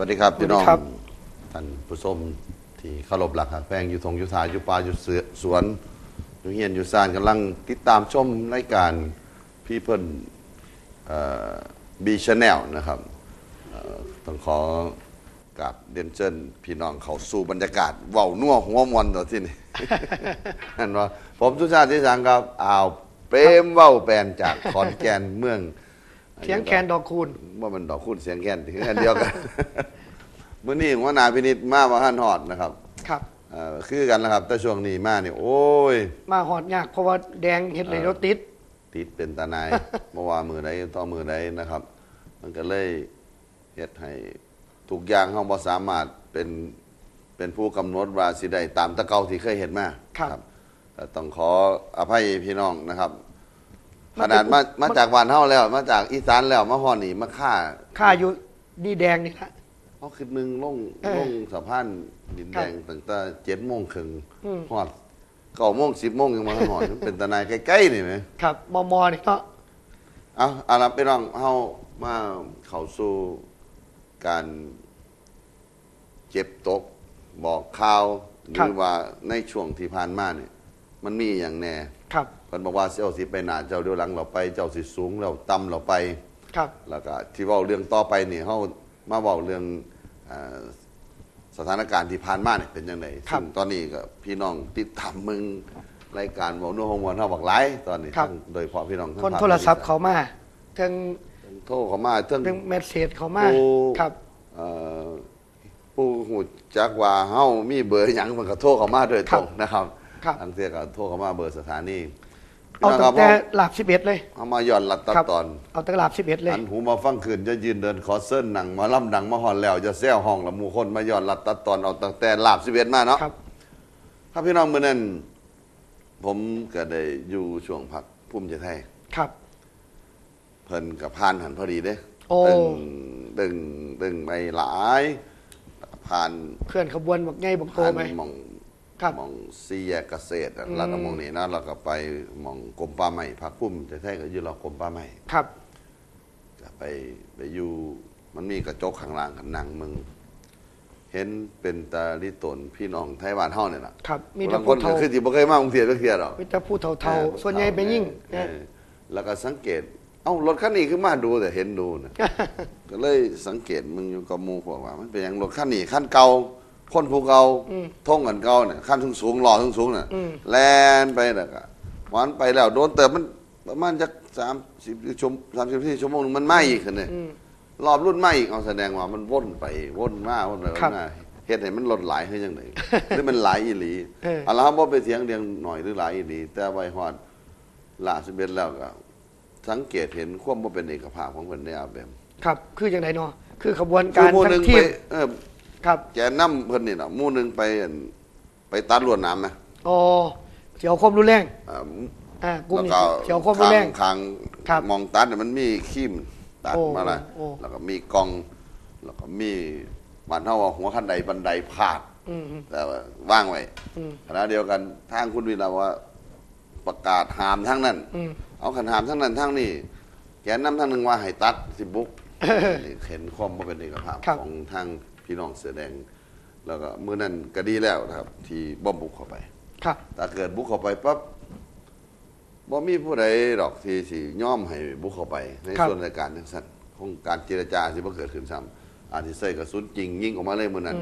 วัสดีครับพี่น้องสวัสดีครับท่านผู้ชมที่เคารพหลักหักแพงอยู่ทงอยู่สายอยู่ป่าอยู่เสือสวนอยู่เฮียนอยู่ซานกำลังติดตามชมรายการพี่เพิ่นบีชแนลนะครับเอ่อต้องขอกับเดนเจนพี่น้องเขาสู่บรรยากาศเว้านัวหัวมวนต่อที่นี่นั่นว่าผมสุชาติที่สังครับอ่าวเปรมเว้าแปลนจากขอนแก่นเมือง เสียงแคนดอกคูณว่ามันดอกคุณเสียงแก่นถึงอันเดียวกันมื้อนี้หัวหน้าพินิจมาว่าหันหอดนะครับ ครับเอ่อคือกันนะครับ แต่ช่วงนี้มานี่โอ้ย มาหอดยากเพราะว่าแดงเห็ดเลยรถติด ติดเป็นตานายเมื่อวานมือใดต่อมือใดนะครับ มันก็เลยเฮ็ดให้ทุกอย่างเฮาบ่สามารถเป็นเป็นผู้กำหนดว่าสิได้ตามแตะเก่าที่เคยเห็นมาครับก็ต้องขออภัยพี่น้องนะครับ ขมันนาดมามันมาจากบ้านเฮาแล้ว มาจากอีสานแล้วมาฮอดนี่มาฆ่าค่าอยู่ดีแดงนี่ละเขาคือหนึ่งลงเออลงสะพานดินแดงตั้งแต่เจ็ดโมงครึ่งอืมหอดเก้าโมงสิบโมงยังมาหอดมันเป็นตะนายใกล้ๆนี่ไหมครับมอมอนี่เนาะเอาเอาละไปลองเฮามาเข้าสู่การเจ็บตกบอกข่าวหรือว่าในช่วงที่ผ่านมาเนี่ยมันมีอย่างแน่ครับ เพิ่นบอกว่าเจ้าสิไปหนาเจ้าเดียวหลังเราไป เจ้าสิสูงเราต่ำเราไป ครับ แล้วก็ที่เว่าเรื่องต่อไปนี่เขามาเว้าเรื่องเอ่อสถานการณ์ที่ผ่านมาเนี่ยเป็นยังไงครับซึ่งตอนนี้ก็พี่น้องติดตามมึงรายการเบอกนัวฮงวันเฮาบักหลายตอนนี้ครับ ทั้งโดยเฉพาะพี่น้องทั้งคนภคโทรศัพท์เขามาถึงโทรเขามาทั้งถึงเมสเซจเขามาผู้ครับ เอ่อผู้หูจักว่าเฮามีเบอร์หยังมันก็โทรเข้ามาโดยตรงนะครับครับทั้งเที่ยก็โทรเข้ามาเบอร์สถานี เอาพี่น้ตั้งงคแต่รับหลับสิบเอ็ดเลย เอามาย้อนลัดตัดครับตอน เอาตั้งแต่หลับสิบเอ็ดเลยอันหูมาฟังคืนจะยืนเดินขอเส้นหนังหมาล่ำดังมาหอนแล้วจะแซวห้องละหมู่คนมาย้อนลัดตัดตอนเอาตั้งแต่ลาบสิเวมาเนาะครับครับพี่น้องเมื่อนั้นผมก็ได้อยู่ช่วงพักพุ่มใจไทยครับ เพิ่นกับพานหันพอดีเด้โอ้ตึงตึงตึงไปหลาย ผ่านเคลื่อนขบวนบอกไงบอกโตผ่านไหมหมอง ครับหมองซีแยกเกษตรอะอืมรัฐมองนี่นะเราก็ไปหมองกรมป่าไม้พักพุ่มใจไทยก็อยู่รอกรมป่าไม้ครับก็ไปไปอยู่มันมีกระจกข้างล่างกันนั่งมึง เห็นเป็นตาลิตนพี่น้องไต้หวันเฮาเนี่ยล่ะครับ มีแต่บางคผู้นก็เฒ่าคือที่บ่เคยมากรุงเทพเพียหรอกมีแต่ผู้เฒ่าเฒ่าๆส่วนใหญ่ไปยิ่งเอนะอแล้วก็สังเกต เอ้ารถคันนี้คือมาดูแต่เห็นดูนะก็เลยสังเกตมึงอยู่กับหมู่พวกว่า มันเป็นหยังรถคันนี้คันเก่า คนภูเก่าอืมท่งกันเก่าเนี่ยคันสูงสูงๆหล่อสูงสูงๆน่ะอืมแล่นไปแล้วก็วันไปแล้ว โดนเติมมันประมาณจัก30ชั่วโมง30ชั่วโมงหนึงมันไหม้อีกคั่นเนี่ยอืมรอบรุ่นไม่อีกเอาแสดงว่ามันวนไปวนมาวนไปวครันบมาเฮ็ดให้มันลดหลายคือจังไดหรือมันหลายอีหลีเออเอาละครับบ่ไปเถียงเรียงหน่อยหรือหลายอีหลี แต่ไว้ฮอดล่าสิเบ็ดแล้วก็สังเกตเห็นความบ่เป็นเอกภาพของเพิ่นในอาแบบครับ คืออย่างไรเนาะคือขบวนคืกาอรหมู่หทั้นึงงทีไปมเออ ครับแกนำเพิ่นนี่น่ะหมู่หนึงไปอั่นไปตัดลวดน้ำนะอ๋อเกี่ยวความรุนแรงอ่าอ่ากลุ่มแล้วนี้ก็เกี่ยวความรุนแรงข้างครับมองตัดน่ะมันมีคีมตัดโอ้มาละโอ้ แล้วก็มีกอง แล้วก็มีบ้านเฮาว่าหัวคันไดบันไดพาด อืมอืม แต่ว่าว่างไว้อืมขณะเดียวกันทางคุณวินาว่าประกาศหามทั้งนั้น อืม เอาขันหามทั้งนั้นทั้งนี้แกนนำทั้งหนึ่งว่าให้ตัดสิบุกนี่เห็นความบ่เป็นเอกภาพครับ ของทาง พี่น้องเสือแดง แล้วก็มื้อนั้นก็ดีแล้วนะครับ ที่บ่บุกเข้าไปครับถ้าเกิดบุกเข้าไปปั๊บบ่มีผู้ใดดอกที่สิยอมให้บุกเข้าไป ในส่วนรายการจังซั่นคงการเจรจาสิบ่เกิดขึ้นซ้ำอาจสิใส่กระสุนจริงยิงออกมาเลยมื้อนั้น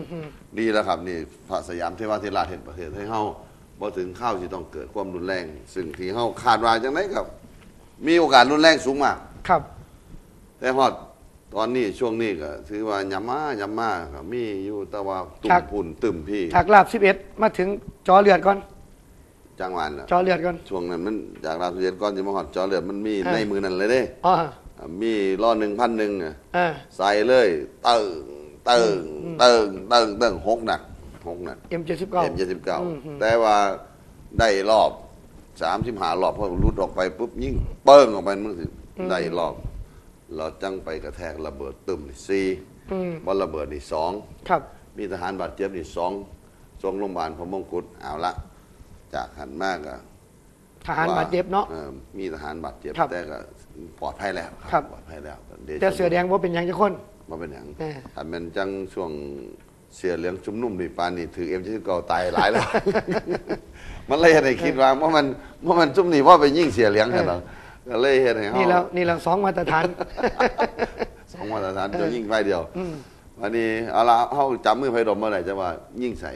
ดีแล้วครับนี่พระสยามเทวาธิราชเห็นประเทศให้เฮาบ่ถึงข้าวที่ต้องเกิดความรุนแรง ซึ่งที่เฮาคาดว่าจังไดครับ มีโอกาสรุนแรงสูงมาก ครับ แต่ฮอด ตอนนี้ช่วงนี้ก็ถือว่ายำมายำมาก็มีอยู่แต่ว่าตุ่ครัมบปุ่นตึมพี่จากลาบสิบเอ็ดมาถึงจอเลือดก่อนจังหวัดน่ะจอเลือดก่อนช่วงนั้นมันจากราชเรียนก่อนจะมาฮอดจอเลือดมันมีอ่าในมือนั่นเลยเด้อ๋ออ่ามีล้อ1,000นึงอะอ่าใส่เลยเติงเติงเติงเติงเติงหกนัดหกนัดเอ็มเจ็ดสิบเก้าเอ็มเจ็ดสิบเก้าอืมอืมแต่ว่าได้รอบสามสิบหารอบพอรุดออกไปปุ๊บยิ่งเปิ้งออกไปมันสิได้รอบ เราจังไปกระแทกระเบิดตึมนี่สี่อืมบอลระเบิดนี่สองครับ มีทหารบาดเจ็บนี่สองส่งโรงพยาบาลพระมงกุฎเอาละ จากหันมากอะทหารบาดเจ็บเนาะออมีทหารบาดเจ็บครับแต่ก็ปลอดภัยแล้วครับปลอดภัยแล้วดี๋ยวแต่เสือแดงว่าเป็นหยังจะคนมาเป็นหยังเออถ้าแมันจังช่วงเสียเหลืองชุมนุ่มนี่ปานนี่ถือเอ็มที่เก่าตายหลายแล้วมันเลยเฮ็ดให้คิดว่าว่ามันว่ามันจุ่มนี่ว่าไปยิ่งเสียเหลืองกันเหรอ ก็เลยเฮ็ดให้เฮานี่แล้วนี่แล้วสองมาตรฐาน สองมาตรฐานจะยิ่งไปเดียววันนี้เอาละเฮาจับมือไผดมเมื่อไหร่จะว่า ยิ่งใส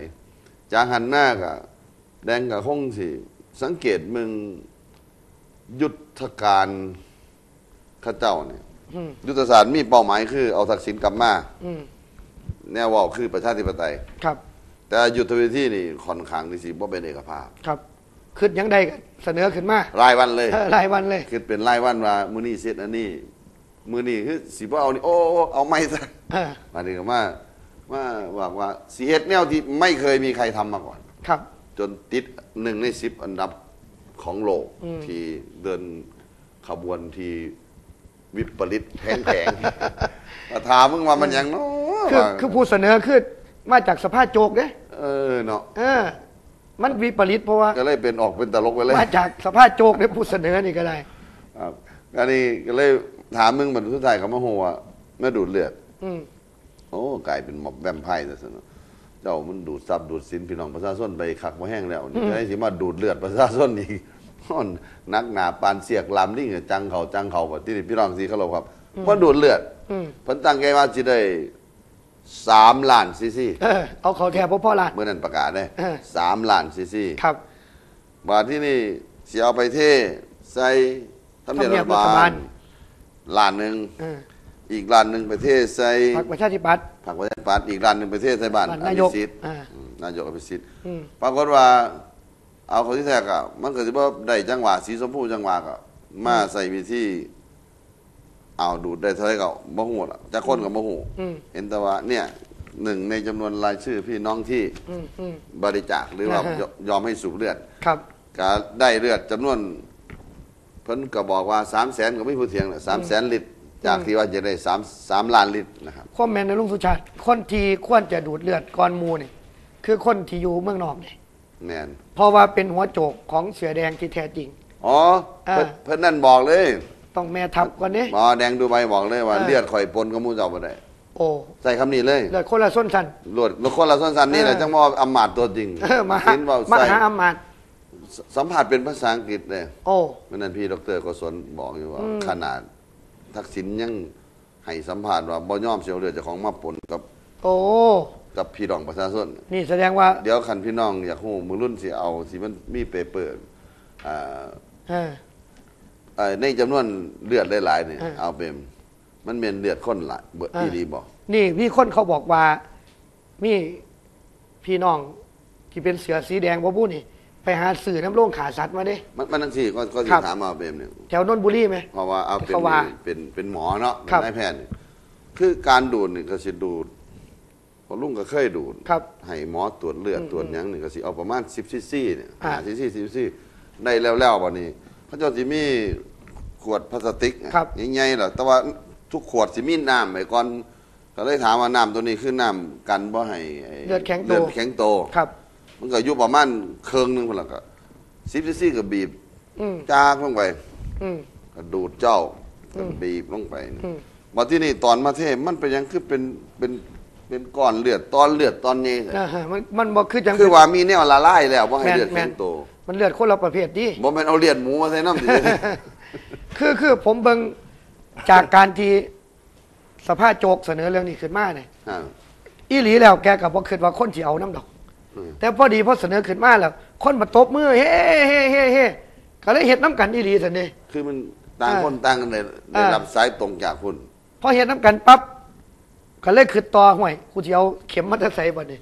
จางหันหน้าก็แดงกับคงสิ สังเกตมึงยุทธการข้าเจ้าเนี่ยอืมยุทธศาสตร์มีเป้าหมายคือเอาทักษิณกลับมาอืมแนวเว่าคือประชาธิปไตย ครับ แต่ยุทธวิธีนี่ค่อนข้างที่สิบ่เป็นเอกภาพ ครับ ขึ้นยังได้ก็เสนอขึ้นมารายวันเลยเออรายวันเลย คือเป็นรายวันว่ามื้อนี้เสร็จอันนี้มื้อนี้คือสิบ่เอานี่โอ้โอ้เอาไม่ซะเออมาถึงว่าว่าบอกว่าสิเฮ็ดแนวที่ไม่เคยมีใครทำมาก่อน ครับ จนติดหนึ่งในสิบอันดับของโลกอืมที่เดินขบวนที่วิปริตแผงๆ มาถามมึงว่ามันหยังเนาะคือว่าคือผู้เสนอคือมาจากสภาพโจกเด้เออเนาะ เออ มันวิปริตเพราะว่าก็เลยเป็นออกเป็นตลกไปเลยมาจากสภาพโจกเนี่ยผู้เสนอนี่ก็ได้ครับอันนี้ก็เลยถามมึงบรรทุกไทายเขามาโหว่าแม่ดูดเลือด อืมโอ้กลายเป็นม็อบแวมไพร์ซะสนะเจ้ามันดูดซับดูดสินพี่น้องประชาชนไปขักมาแห้งแล้วนี่จะให้สิมาดูดเลือดประชาชนอีกมันนักหนาปานเสียกลามลิ่งเนี่ยจังเขาจังเขาแบบที่นี่พี่น้องสีเขาเราครับเพราะดูดเลือดอืมเพิ่นตั้งใจว่าสิได้ สามล้านซีซีเออเอาเขาแทนพ่อพ่อหลาน เมื่อนั้นประกาศได้เออ สามล้านซีซีครับ บาทที่นี่สิเอาไปเทใส่ทำเนียบทำเนีรัยบฐรัฐบาบาล ลล้านหนึ่งเอออีกล้านหนึ่งไปเทใส่พรรคประชาธิปัตย์พรรคประชาธิปัตย์อีกล้านหนึ่งไปเทใส่บ้านบ้านอนายกภิสิทธิ์อ่า อืมนายกอภิสิทธิ์อืมปรากฏว่า เอาเขาที่แท้ก็มันก็สิบ่ได้จังหวะสีชมพูจังหวะก็มาใส่วิธี เอาดูดได้เท่าไหร่ก็บ่ฮู้ล่ะจักคนก็บ่ฮู้อืมเห็นแต่ว่าเนี่ยหนึ่งในจำนวนรายชื่อพี่น้องที่อืมอืมบริจาคหรือว่าอ่าฮะยยอมให้สูบเลือด ครับ ก็ได้เลือดจำนวนเพิ่นก็บอกว่า3 0 0แสนก็ไม่พูดเถียงนะ3 0 0แสนลิตร จากที่ว่าจะได้3 3ล้านลิตรนะครับ ข้อแมนในลุงสุชาติ คนที่ควรจะดูดเลือดก่อนหมูนี่คือคนที่อยู่เมืองนอกนี่แม่นเพราะว่าเป็นหัวโจกของเสือแดงที่แท้จริง อ๋ออ่าเพิ่นเพิ่นนั่นบอกเลย ต้องแม่ทับก่อนนี้หมอแดงดูใบบอกเลยว่าอ่าเลือดข่อยปนกับหมูเจ้าบ่ได้โอ้ใส่คำนี้เลยเลือดคนละส้นสันลวดลวดคนละสั้นๆนี่แหละเออจังว่าอำมาตย์ตัวจริงเออมาสินเว้ามาใส่หาอำมาตย์สัมผัสเป็นภาษาอังกฤษเลยโอ้เมื่อนั้นพี่ดรกศลบอกอยู่ว่าอืมขนาดทักษิณยังให้สัมภาษณ์ว่าบ่ยอมเสียเลือดเจ้าของมาปนกับ โอ้กับพี่น้องประชาชนนี่แสดงว่า เดี๋ยวคันพี่น้องอยากฮู้มือรุ่นสิเอาสิมันมีเปเปอร์อ่าเออเอ่อ ในจำนวนเลือดหลายๆเนี่ยเออเอาเป็นมันเป็นเลือดคนหลายเบิดเอออีหลีบอก นี่มีคนเขาบอกว่ามีพี่น้องที่เป็นเสือสีแดงบ่บู้นี่ ไปหาสื่อน้ำโรงขาสัตว์มาเด้มันมันทั้งสี่ก็ก็สิครับถามเอาเป็นเนี่ยแถวนนทบุรีไหมเพราะว่าเอาเป็นเขาว่าเป็นเป็นหมอเนาะเป็นครับนายแพทย์นี่คือการดูดนี่ก็สิดูดพอลุงก็เคยดูดครับให้หมอตรวจเลือดตรวจหยังนี่ก็สิเอาประมาณ10ซีซีเนี่ยอ่าหาซีซี10ซีซีได้แล้วๆบัดนี้พระเจ้าสิมี ขวดพลาสติกครับ ใหญ่ๆล่ะแต่ว่าทุกขวดสิมีน้ำไว้ก่อนก็เลยถามว่าน้ำตัวนี้คือน้ำกันบ่ให้ไเลือดแข็งโต เลือดแข็งโต ครับ มันก็อยู่ประมาณเครื่องหนึงพุ่นล่ะก็10ซีซีก็บีบอืมจากลงไปอืม ก็ดูดเจ้าก็บีบลงไปอืม มาที่นี่ตอนมาเทศมันเป็นหยังคือเป็นเป็นเป็นก้อนเลือดตอนเลือดตอนนี้อ่าฮะมันมันบ่คือจังคือว่ามีแนวละลายแล้วว่าให้แม่นเลือดแม่แข็นงโต มันเลือดคนละประเภทดิ บ่แม่นเอาเลือดหมูมาใส่น้ำสิ คือคือผมเบิ่งจากการที่สภาพโจกเสนอเรื่องนี้ขึ้นมาเนี่ยอ่า อีหลีแล้วแกกับบ่คิดว่าคนสิเอาน้ำดอก อืม แต่พอดีพอเสนอขึ้นมาแล้ว คนมาตบมือเฮ้เฮ้เฮ้เฮ้ก็เลยเฮ็ดน้ำกันอีหลีซั่นเด้คือมันต่างอ่าคนต่างกันได้ได้อ่า รับสายตรงจากคุณพอเฮ็ดน้ำกันปั๊บก็เลยคิดต่อห่วยกูสิเอาเข็มมาแต่ใส่บัดนี้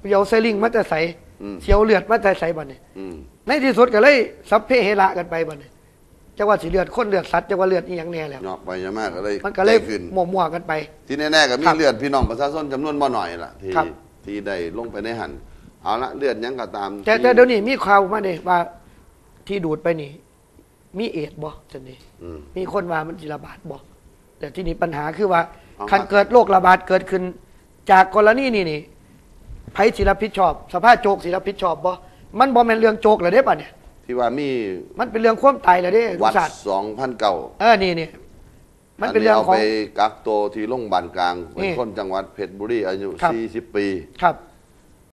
กูสิเอาไซลิงมาแต่ใส่อืมเสียวเลือดมาแต่ใส่บัดนี้อืมในที่สุดก็เลยสัพเพเหระกันไปบัดนี้ จะว่าสิเลือดคนเลือดสัตว์จะว่าเลือดอีหยังแน่แล้วเนาะไปยามากก็เลยมันก็เลยใจขึ้นมั่วๆกันไป ที่แน่ๆก็มีครับเลือดพี่น้องประชาชนจำนวนบ่หน่อยล่ะที่ครับ ที่ได้ลงไปในหันเอาละเลือดหยังก็ตามแต่ที่แต่เดี๋ยวนี้มีข่าวมาเด้ว่าที่ดูดไปนี่ มีเอดส์บ่จังนี้อืม มีคนว่ามันสิระบาดบ่แต่ที่นี่ปัญหาคือว่าเอาคันมาเกิดโรคระบาดเกิดขึ้น จากกรณีนี้นี่ไผสิรับผิดชอบ สภาพโจกสิรับผิดชอบบ่มันบ่แม่นเรื่องโจกแล้วเด้ป่ะเนี่ย ที่ว่ามีมันเป็นเรื่องความตายแล้วเด้วัดศาสตร์สองพันเก่าเออนี่นี่มันเป็นเรื่องเอาของ ไปกักตัวที่โรงพยาบาลกลางนี่เป็นคนจังหวัดเพชรบุรีอายุ ครับ 40 ปี ครับ